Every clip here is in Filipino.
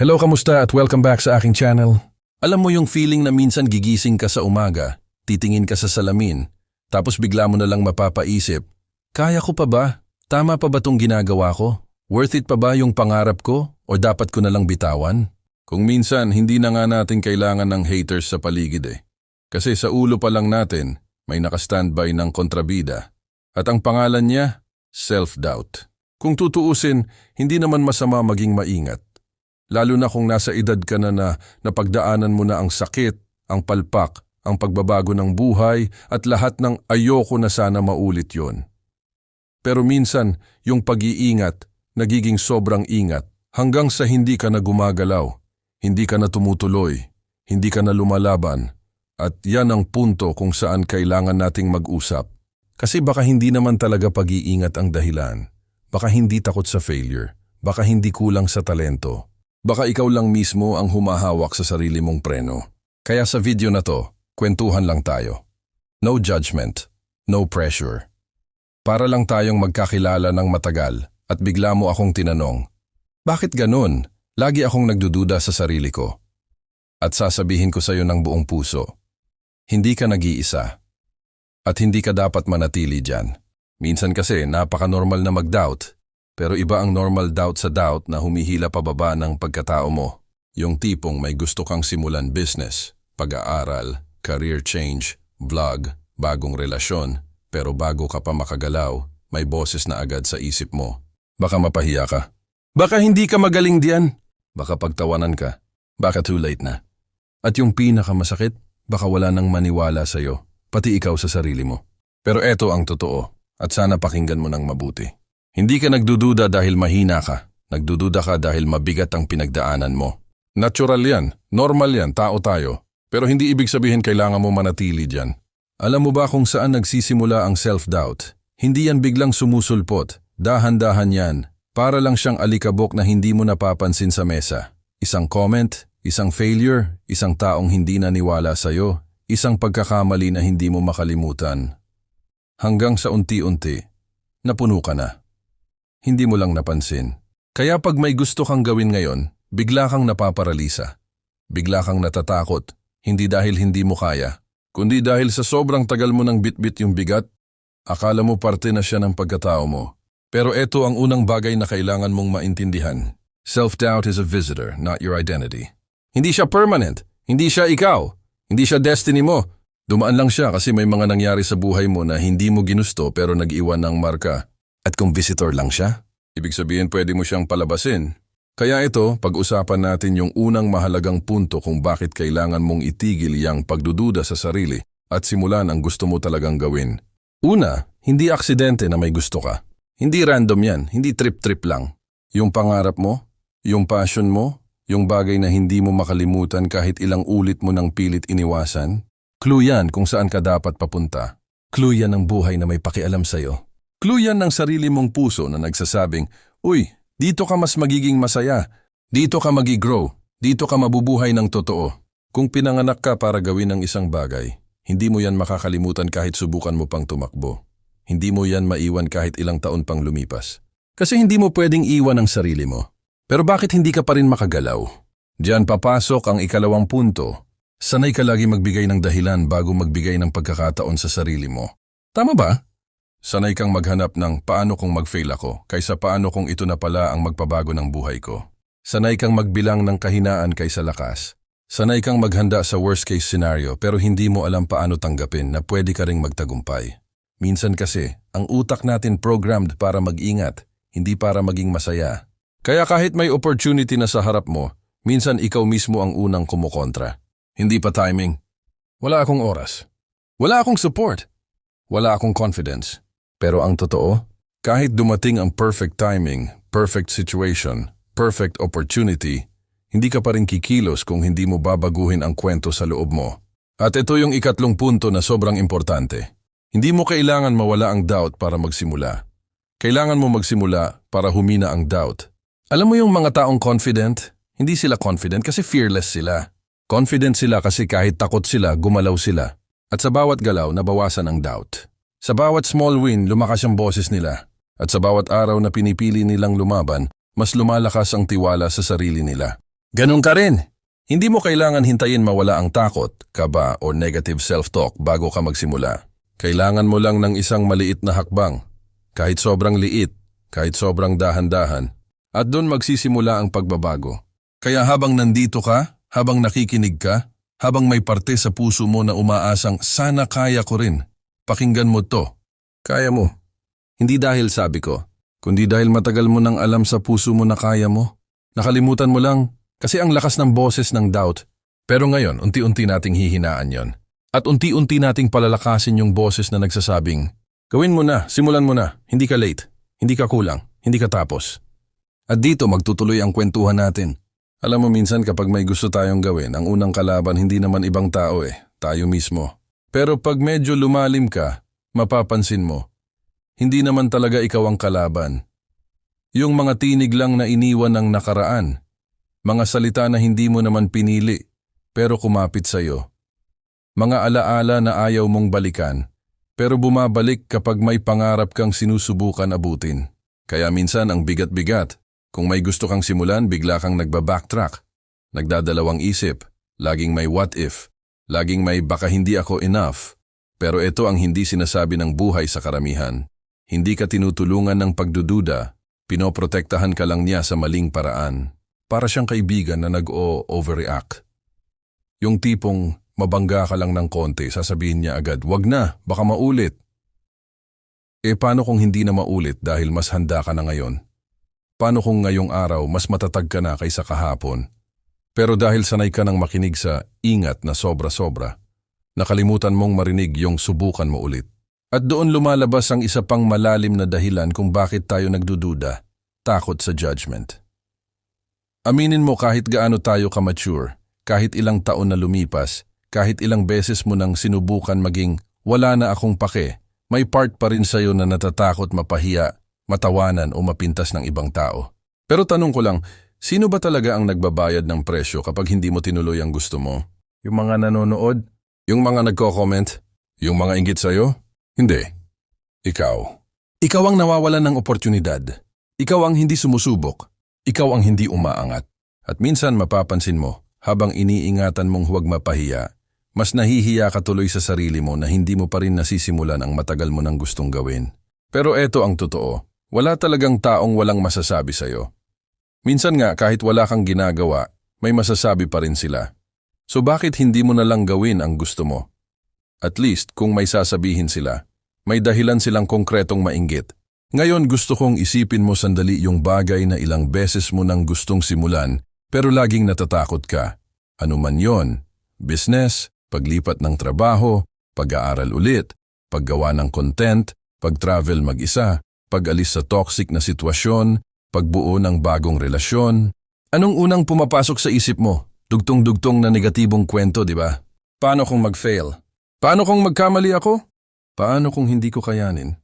Hello, kamusta at welcome back sa aking channel. Alam mo yung feeling na minsan gigising ka sa umaga, titingin ka sa salamin, tapos bigla mo na lang mapapaisip, kaya ko pa ba? Tama pa ba tong ginagawa ko? Worth it pa ba yung pangarap ko? O dapat ko na lang bitawan? Kung minsan, hindi na nga natin kailangan ng haters sa paligid eh. Kasi sa ulo pa lang natin, may nakastandby ng kontrabida. At ang pangalan niya, self-doubt. Kung tutuusin, hindi naman masama maging maingat. Lalo na kung nasa edad ka na na napagdaanan mo na ang sakit, ang palpak, ang pagbabago ng buhay at lahat ng ayoko na sana maulit yon. Pero minsan, yung pag-iingat, nagiging sobrang ingat hanggang sa hindi ka na gumagalaw, hindi ka na tumutuloy, hindi ka na lumalaban. At yan ang punto kung saan kailangan nating mag-usap. Kasi baka hindi naman talaga pag-iingat ang dahilan. Baka hindi takot sa failure. Baka hindi kulang sa talento. Baka ikaw lang mismo ang humahawak sa sarili mong preno. Kaya sa video na to, kwentuhan lang tayo. No judgment, no pressure. Para lang tayong magkakilala ng matagal at bigla mo akong tinanong, Bakit ganun? Lagi akong nagdududa sa sarili ko. At sasabihin ko sa iyo ng buong puso, hindi ka nag-iisa. At hindi ka dapat manatili dyan. Minsan kasi napaka-normal na mag-doubt, pero iba ang normal doubt sa doubt na humihila pababa ng pagkatao mo. Yung tipong may gusto kang simulan business, pag-aaral, career change, vlog, bagong relasyon, pero bago ka pa makagalaw, may boses na agad sa isip mo. Baka mapahiya ka. Baka hindi ka magaling diyan. Baka pagtawanan ka. Baka too late na. At yung pinakamasakit, baka wala nang maniwala sa'yo, pati ikaw sa sarili mo. Pero eto ang totoo, at sana pakinggan mo ng mabuti. Hindi ka nagdududa dahil mahina ka. Nagdududa ka dahil mabigat ang pinagdaanan mo. Natural yan, normal yan, tao tayo. Pero hindi ibig sabihin kailangan mo manatili dyan. Alam mo ba kung saan nagsisimula ang self-doubt? Hindi yan biglang sumusulpot. Dahan-dahan yan. Para lang siyang alikabok na hindi mo napapansin sa mesa. Isang comment, isang failure, isang taong hindi naniwala sa'yo, isang pagkakamali na hindi mo makalimutan. Hanggang sa unti-unti, napuno ka na. Hindi mo lang napansin. Kaya pag may gusto kang gawin ngayon, bigla kang napaparalisa. Bigla kang natatakot, hindi dahil hindi mo kaya, kundi dahil sa sobrang tagal mo nang bitbit yung bigat, akala mo parte na siya ng pagkatao mo. Pero ito ang unang bagay na kailangan mong maintindihan. Self-doubt is a visitor, not your identity. Hindi siya permanent. Hindi siya ikaw. Hindi siya destiny mo. Dumaan lang siya kasi may mga nangyari sa buhay mo na hindi mo ginusto pero nag-iwan ng marka. At kung visitor lang siya, ibig sabihin pwede mo siyang palabasin. Kaya ito, pag-usapan natin yung unang mahalagang punto kung bakit kailangan mong itigil yung pagdududa sa sarili at simulan ang gusto mo talagang gawin. Una, hindi aksidente na may gusto ka. Hindi random yan, hindi trip-trip lang. Yung pangarap mo, yung passion mo, yung bagay na hindi mo makalimutan kahit ilang ulit mo nang pilit iniwasan, clue yan kung saan ka dapat papunta. Clue yan ng buhay na may pakialam sa'yo. Clue yan ng sarili mong puso na nagsasabing, Uy, dito ka mas magiging masaya. Dito ka magi-grow. Dito ka mabubuhay ng totoo. Kung pinanganak ka para gawin ang isang bagay, hindi mo yan makakalimutan kahit subukan mo pang tumakbo. Hindi mo yan maiwan kahit ilang taon pang lumipas. Kasi hindi mo pwedeng iwan ang sarili mo. Pero bakit hindi ka pa rin makagalaw? Diyan papasok ang ikalawang punto. Sanay ka lagi magbigay ng dahilan bago magbigay ng pagkakataon sa sarili mo. Tama ba? Sanay kang maghanap ng paano kung mag-fail ako kaysa paano kung ito na pala ang magpabago ng buhay ko. Sanay kang magbilang ng kahinaan kaysa lakas. Sanay kang maghanda sa worst case scenario pero hindi mo alam paano tanggapin na pwede ka ring magtagumpay. Minsan kasi, ang utak natin programmed para mag-ingat, hindi para maging masaya. Kaya kahit may opportunity na sa harap mo, minsan ikaw mismo ang unang kumukontra. Hindi pa timing. Wala akong oras. Wala akong support. Wala akong confidence. Pero ang totoo, kahit dumating ang perfect timing, perfect situation, perfect opportunity, hindi ka pa rin kikilos kung hindi mo babaguhin ang kwento sa loob mo. At ito yung ikatlong punto na sobrang importante. Hindi mo kailangan mawala ang doubt para magsimula. Kailangan mo magsimula para humina ang doubt. Alam mo yung mga taong confident? Hindi sila confident kasi fearless sila. Confident sila kasi kahit takot sila, gumalaw sila. At sa bawat galaw, nabawasan ang doubt. Sa bawat small win, lumakas ang boses nila. At sa bawat araw na pinipili nilang lumaban, mas lumalakas ang tiwala sa sarili nila. Ganun ka rin. Hindi mo kailangan hintayin mawala ang takot, kaba o negative self-talk bago ka magsimula. Kailangan mo lang ng isang maliit na hakbang. Kahit sobrang liit, kahit sobrang dahan-dahan. At doon magsisimula ang pagbabago. Kaya habang nandito ka, habang nakikinig ka, habang may parte sa puso mo na umaasang sana kaya ko rin, pakinggan mo to. Kaya mo. Hindi dahil sabi ko, kundi dahil matagal mo nang alam sa puso mo na kaya mo. Nakalimutan mo lang kasi ang lakas ng boses ng doubt. Pero ngayon, unti-unti nating hihinaan yon. At unti-unti nating palalakasin yung boses na nagsasabing, Gawin mo na, simulan mo na, hindi ka late, hindi ka kulang, hindi ka tapos. At dito magtutuloy ang kwentuhan natin. Alam mo minsan kapag may gusto tayong gawin, ang unang kalaban hindi naman ibang tao eh, tayo mismo. Pero pag medyo lumalim ka, mapapansin mo, hindi naman talaga ikaw ang kalaban. Yung mga tinig lang na iniwan ng nakaraan, mga salita na hindi mo naman pinili, pero kumapit sa'yo. Mga alaala na ayaw mong balikan, pero bumabalik kapag may pangarap kang sinusubukan abutin. Kaya minsan ang bigat-bigat, kung may gusto kang simulan, bigla kang nagba-backtrack. Nagdadalawang isip, laging may what if, laging may baka hindi ako enough. Pero ito ang hindi sinasabi ng buhay sa karamihan. Hindi ka tinutulungan ng pagdududa, pinoprotektahan ka lang niya sa maling paraan. Para siyang kaibigan na nag-o-overreact. Yung tipong mabangga ka lang ng konti, sasabihin niya agad, wag na, baka maulit. Eh paano kung hindi na maulit dahil mas handa ka na ngayon? Paano kung ngayong araw mas matatag ka na kaysa kahapon? Pero dahil sanay ka ng makinig sa ingat na sobra-sobra, nakalimutan mong marinig yung subukan mo ulit. At doon lumalabas ang isa pang malalim na dahilan kung bakit tayo nagdududa, takot sa judgment. Aminin mo kahit gaano tayo ka-mature, kahit ilang taon na lumipas, kahit ilang beses mo nang sinubukan maging wala na akong pake, may part pa rin sa'yo na natatakot mapahiya, matawanan o mapintas ng ibang tao. Pero tanong ko lang, sino ba talaga ang nagbabayad ng presyo kapag hindi mo tinuloy ang gusto mo? Yung mga nanonood? Yung mga nagko-comment? Yung mga inggit sa'yo? Hindi. Ikaw. Ikaw ang nawawalan ng oportunidad. Ikaw ang hindi sumusubok. Ikaw ang hindi umaangat. At minsan mapapansin mo, habang iniingatan mong huwag mapahiya, mas nahihiya ka tuloy sa sarili mo na hindi mo pa rin nasisimulan ang matagal mo nang gustong gawin. Pero eto ang totoo, wala talagang taong walang masasabi sa'yo. Minsan nga kahit wala kang ginagawa, may masasabi pa rin sila. So bakit hindi mo na lang gawin ang gusto mo? At least kung may sasabihin sila, may dahilan silang konkretong mainggit. Ngayon gusto kong isipin mo sandali yung bagay na ilang beses mo nang gustong simulan pero laging natatakot ka. Ano man yon, business, paglipat ng trabaho, pag-aaral ulit, paggawa ng content, pag-travel mag-isa, pag-alis sa toxic na sitwasyon, pagbuo ng bagong relasyon. Anong unang pumapasok sa isip mo? Dugtong-dugtong na negatibong kwento, di ba? Paano kung mag-fail? Paano kung magkamali ako? Paano kung hindi ko kayanin?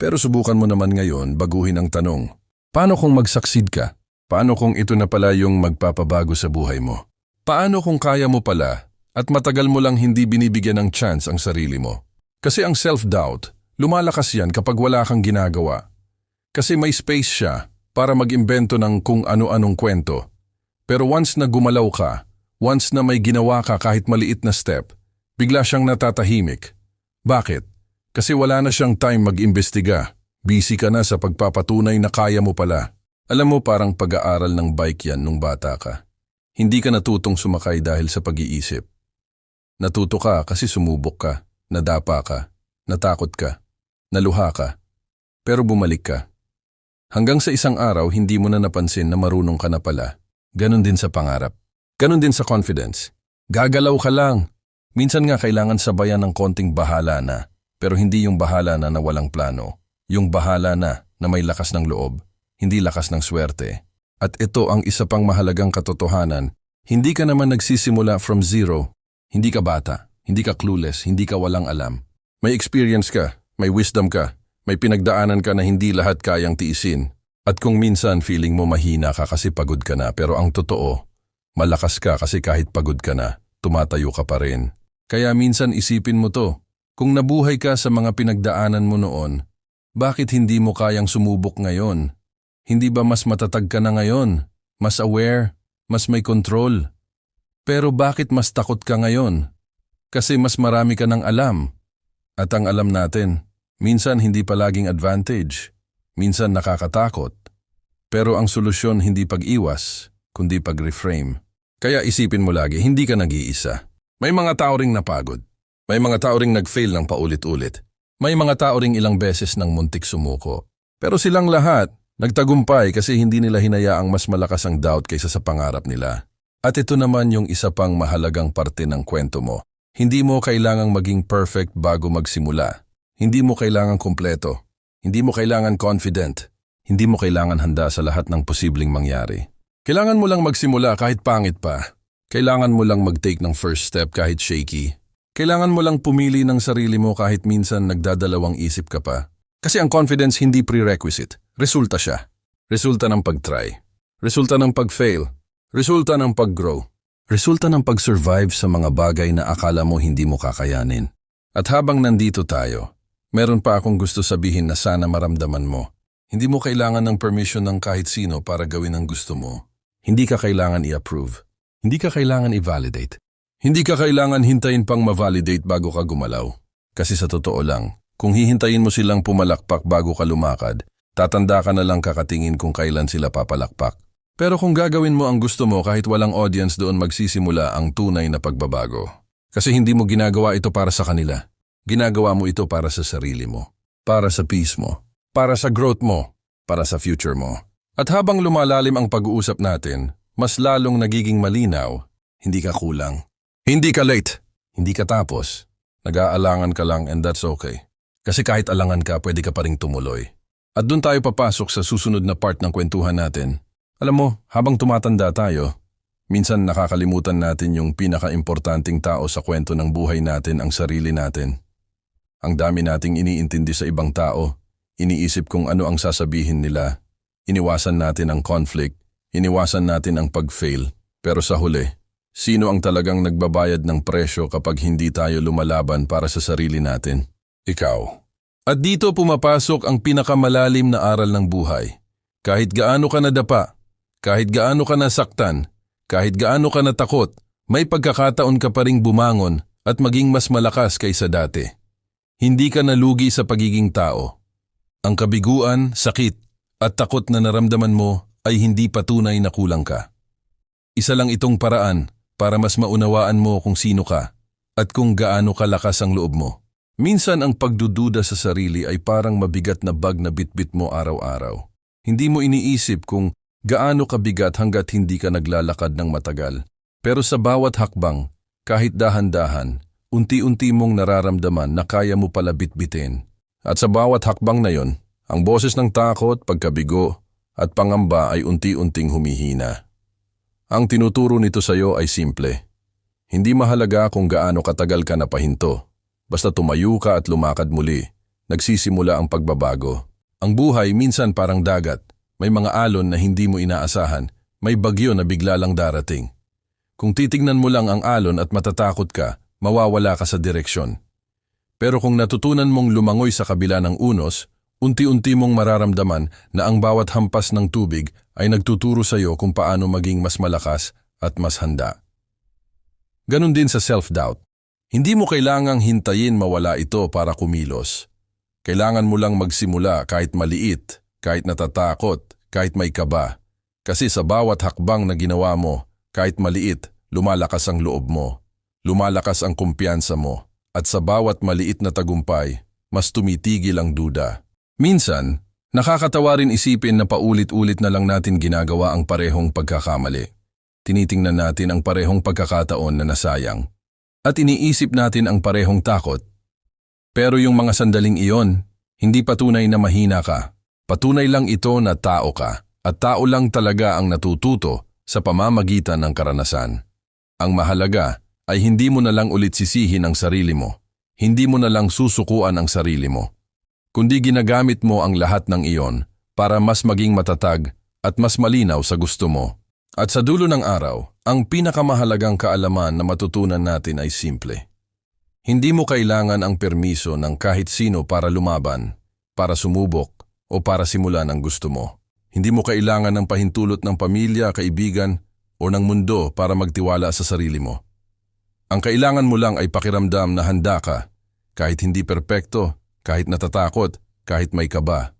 Pero subukan mo naman ngayon baguhin ang tanong. Paano kung mag-succeed ka? Paano kung ito na pala yung magpapabago sa buhay mo? Paano kung kaya mo pala at matagal mo lang hindi binibigyan ng chance ang sarili mo? Kasi ang self-doubt, lumalakas yan kapag wala kang ginagawa. Kasi may space siya para mag-imbento ng kung ano-anong kwento. Pero once na gumalaw ka, once na may ginawa ka kahit maliit na step, bigla siyang natatahimik. Bakit? Kasi wala na siyang time mag-imbestiga. Busy ka na sa pagpapatunay na kaya mo pala. Alam mo parang pag-aaral ng bike yan nung bata ka. Hindi ka natutong sumakay dahil sa pag-iisip. Natuto ka kasi sumubok ka, nadapa ka, natakot ka, naluha ka. Pero bumalik ka. Hanggang sa isang araw hindi mo na napansin na marunong ka na pala. Ganon din sa pangarap. Ganon din sa confidence. Gagalaw ka lang. Minsan nga kailangan sabayan ng konting bahala na. Pero hindi yung bahala na na walang plano. Yung bahala na na may lakas ng loob, hindi lakas ng swerte. At ito ang isa pang mahalagang katotohanan. Hindi ka naman nagsisimula from zero. Hindi ka bata, hindi ka clueless, hindi ka walang alam. May experience ka, may wisdom ka, may pinagdaanan ka na hindi lahat kayang tiisin. At kung minsan feeling mo mahina ka kasi pagod ka na, pero ang totoo, malakas ka kasi kahit pagod ka na, tumatayo ka pa rin. Kaya minsan isipin mo to, kung nabuhay ka sa mga pinagdaanan mo noon, bakit hindi mo kayang sumubok ngayon? Hindi ba mas matatag ka na ngayon? Mas aware? mas may control. Pero bakit mas takot ka ngayon? Kasi mas marami ka ng alam. At ang alam natin, minsan hindi palaging advantage, minsan nakakatakot. Pero ang solusyon hindi pag-iwas, kundi pag-reframe. Kaya isipin mo lagi, hindi ka nag-iisa. May mga tao ring napagod. May mga tao ring nag-fail ng paulit-ulit. May mga tao ring ilang beses ng muntik sumuko. Pero silang lahat, nagtagumpay kasi hindi nila hinayaang mas malakas ang doubt kaysa sa pangarap nila. At ito naman yung isa pang mahalagang parte ng kwento mo. Hindi mo kailangang maging perfect bago magsimula. Hindi mo kailangang kompleto. Hindi mo kailangan confident. Hindi mo kailangan handa sa lahat ng posibleng mangyari. Kailangan mo lang magsimula kahit pangit pa. Kailangan mo lang mag-take ng first step kahit shaky. Kailangan mo lang pumili ng sarili mo kahit minsan nagdadalawang isip ka pa. Kasi ang confidence hindi prerequisite. Resulta siya. Resulta ng pag-try. Resulta ng pag-fail. Resulta ng pag-grow. Resulta ng pag-survive sa mga bagay na akala mo hindi mo kakayanin. At habang nandito tayo, meron pa akong gusto sabihin na sana maramdaman mo. Hindi mo kailangan ng permission ng kahit sino para gawin ang gusto mo. Hindi ka kailangan i-approve. Hindi ka kailangan i-validate. Hindi ka kailangan hintayin pang ma-validate bago ka gumalaw. Kasi sa totoo lang, kung hihintayin mo silang pumalakpak bago ka lumakad, tatanda ka na lang kakatingin kung kailan sila papalakpak. Pero kung gagawin mo ang gusto mo kahit walang audience doon magsisimula ang tunay na pagbabago. Kasi hindi mo ginagawa ito para sa kanila. Ginagawa mo ito para sa sarili mo. Para sa peace mo. Para sa growth mo. Para sa future mo. At habang lumalalim ang pag-uusap natin, mas lalong nagiging malinaw, hindi ka kulang. Hindi ka late. Hindi ka tapos. Nag-aalangan ka lang and that's okay. Kasi kahit alangan ka, pwede ka pa rin tumuloy. At doon tayo papasok sa susunod na part ng kwentuhan natin. Alam mo, habang tumatanda tayo, minsan nakakalimutan natin yung pinaka-importanting tao sa kwento ng buhay natin ang sarili natin. Ang dami nating iniintindi sa ibang tao, iniisip kung ano ang sasabihin nila, iniwasan natin ang conflict, iniwasan natin ang pag-fail. Pero sa huli, sino ang talagang nagbabayad ng presyo kapag hindi tayo lumalaban para sa sarili natin? Ikaw. At dito pumapasok ang pinakamalalim na aral ng buhay. Kahit gaano ka nadapa, kahit gaano ka nasaktan, kahit gaano ka natakot, may pagkakataon ka pa ring bumangon at maging mas malakas kaysa dati. Hindi ka nalugi sa pagiging tao. Ang kabiguan, sakit, at takot na naramdaman mo ay hindi patunay na kulang ka. Isa lang itong paraan para mas maunawaan mo kung sino ka at kung gaano kalakas ang loob mo. Minsan ang pagdududa sa sarili ay parang mabigat na bag na bitbit mo araw-araw. Hindi mo iniisip kung gaano kabigat hanggat hindi ka naglalakad ng matagal. Pero sa bawat hakbang, kahit dahan-dahan, unti-unti mong nararamdaman na kaya mo pala bitbitin. At sa bawat hakbang na yon, ang boses ng takot, pagkabigo, at pangamba ay unti-unting humihina. Ang tinuturo nito sa iyo ay simple. Hindi mahalaga kung gaano katagal ka napahinto. Basta tumayo ka at lumakad muli, nagsisimula ang pagbabago. Ang buhay minsan parang dagat. May mga alon na hindi mo inaasahan. May bagyo na bigla lang darating. Kung titignan mo lang ang alon at matatakot ka, mawawala ka sa direksyon. Pero kung natutunan mong lumangoy sa kabila ng unos, unti-unti mong mararamdaman na ang bawat hampas ng tubig ay nagtuturo sa iyo kung paano maging mas malakas at mas handa. Ganon din sa self-doubt. Hindi mo kailangang hintayin mawala ito para kumilos. Kailangan mo lang magsimula kahit maliit, kahit natatakot, kahit may kaba. Kasi sa bawat hakbang na ginawa mo, kahit maliit, lumalakas ang loob mo. Lumalakas ang kumpiyansa mo. At sa bawat maliit na tagumpay, mas tumitigil ang duda. Minsan, nakakatawa rin isipin na paulit-ulit na lang natin ginagawa ang parehong pagkakamali. Tinitingnan natin ang parehong pagkakataon na nasayang at iniisip natin ang parehong takot. Pero yung mga sandaling iyon, hindi patunay na mahina ka. Patunay lang ito na tao ka at tao lang talaga ang natututo sa pamamagitan ng karanasan. Ang mahalaga ay hindi mo na lang ulit sisihin ang sarili mo. Hindi mo na lang susukuan ang sarili mo. Kundi ginagamit mo ang lahat ng iyon para mas maging matatag at mas malinaw sa gusto mo. At sa dulo ng araw, ang pinakamahalagang kaalaman na matutunan natin ay simple. Hindi mo kailangan ang permiso ng kahit sino para lumaban, para sumubok, o para simulan ang gusto mo. Hindi mo kailangan ng pahintulot ng pamilya, kaibigan, o ng mundo para magtiwala sa sarili mo. Ang kailangan mo lang ay pakiramdam na handa ka, kahit hindi perpekto, kahit natatakot, kahit may kaba.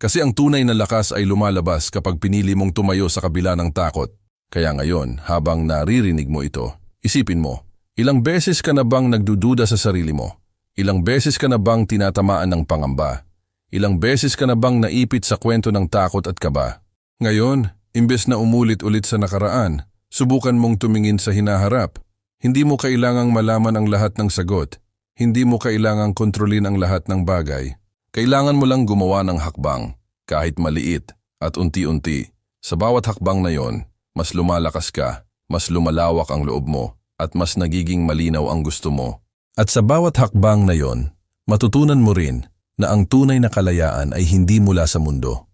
Kasi ang tunay na lakas ay lumalabas kapag pinili mong tumayo sa kabila ng takot. Kaya ngayon, habang naririnig mo ito, isipin mo, ilang beses ka na bang nagdududa sa sarili mo? Ilang beses ka na bang tinatamaan ng pangamba? Ilang beses ka na bang naipit sa kwento ng takot at kaba? Ngayon, imbes na umulit-ulit sa nakaraan, subukan mong tumingin sa hinaharap. Hindi mo kailangang malaman ang lahat ng sagot. Hindi mo kailangang kontrolin ang lahat ng bagay. Kailangan mo lang gumawa ng hakbang, kahit maliit at unti-unti. Sa bawat hakbang na yon, mas lumalakas ka, mas lumalawak ang loob mo, at mas nagiging malinaw ang gusto mo. At sa bawat hakbang na yon, matutunan mo rin na ang tunay na kalayaan ay hindi mula sa mundo.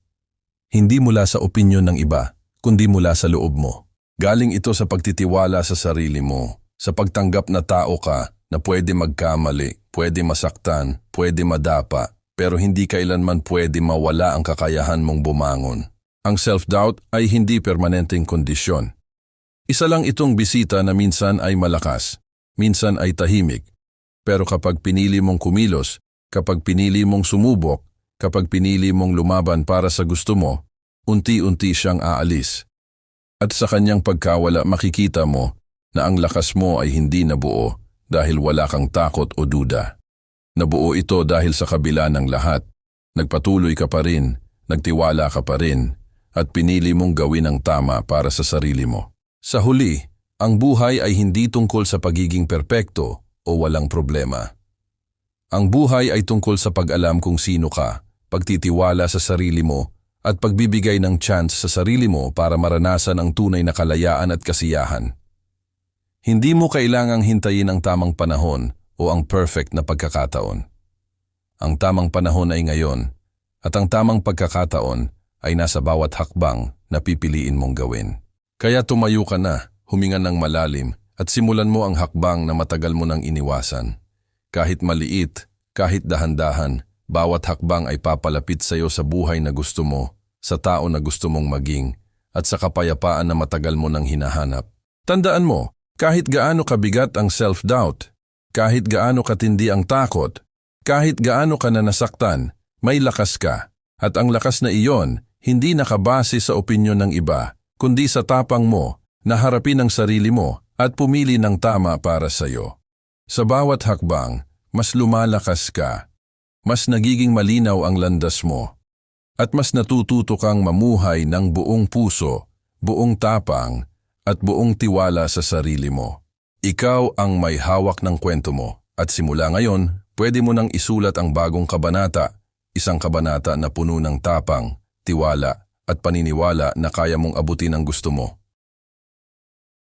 Hindi mula sa opinyon ng iba, kundi mula sa loob mo. Galing ito sa pagtitiwala sa sarili mo, sa pagtanggap na tao ka na pwede magkamali, pwede masaktan, pwede madapa, pero hindi kailanman pwede mawala ang kakayahan mong bumangon. Ang self-doubt ay hindi permanenteng kondisyon. Isa lang itong bisita na minsan ay malakas, minsan ay tahimik. Pero kapag pinili mong kumilos, kapag pinili mong sumubok, kapag pinili mong lumaban para sa gusto mo, unti-unti siyang aalis. At sa kanyang pagkawala makikita mo na ang lakas mo ay hindi nabuo dahil wala kang takot o duda. Nabuo ito dahil sa kabila ng lahat. Nagpatuloy ka pa rin, nagtiwala ka pa rin, at pinili mong gawin ang tama para sa sarili mo. Sa huli, ang buhay ay hindi tungkol sa pagiging perpekto o walang problema. Ang buhay ay tungkol sa pag-alam kung sino ka, pagtitiwala sa sarili mo, at pagbibigay ng chance sa sarili mo para maranasan ang tunay na kalayaan at kasiyahan. Hindi mo kailangang hintayin ang tamang panahon o ang perfect na pagkakataon. Ang tamang panahon ay ngayon, at ang tamang pagkakataon ay nasa bawat hakbang na pipiliin mong gawin. Kaya tumayo ka na, huminga ng malalim, at simulan mo ang hakbang na matagal mo nang iniwasan. Kahit maliit, kahit dahan-dahan, bawat hakbang ay papalapit sa iyo sa buhay na gusto mo, sa tao na gusto mong maging, at sa kapayapaan na matagal mo nang hinahanap. Tandaan mo, kahit gaano kabigat ang self-doubt, kahit gaano katindi ang takot, kahit gaano ka na nasaktan, may lakas ka. At ang lakas na iyon, hindi nakabase sa opinyon ng iba, kundi sa tapang mo na harapin ang sarili mo at pumili ng tama para sa iyo. Sa bawat hakbang, mas lumalakas ka, mas nagiging malinaw ang landas mo, at mas natututo kang mamuhay ng buong puso, buong tapang, at buong tiwala sa sarili mo. Ikaw ang may hawak ng kwento mo at simula ngayon, pwede mo nang isulat ang bagong kabanata, isang kabanata na puno ng tapang, tiwala at paniniwala na kaya mong abutin ang gusto mo.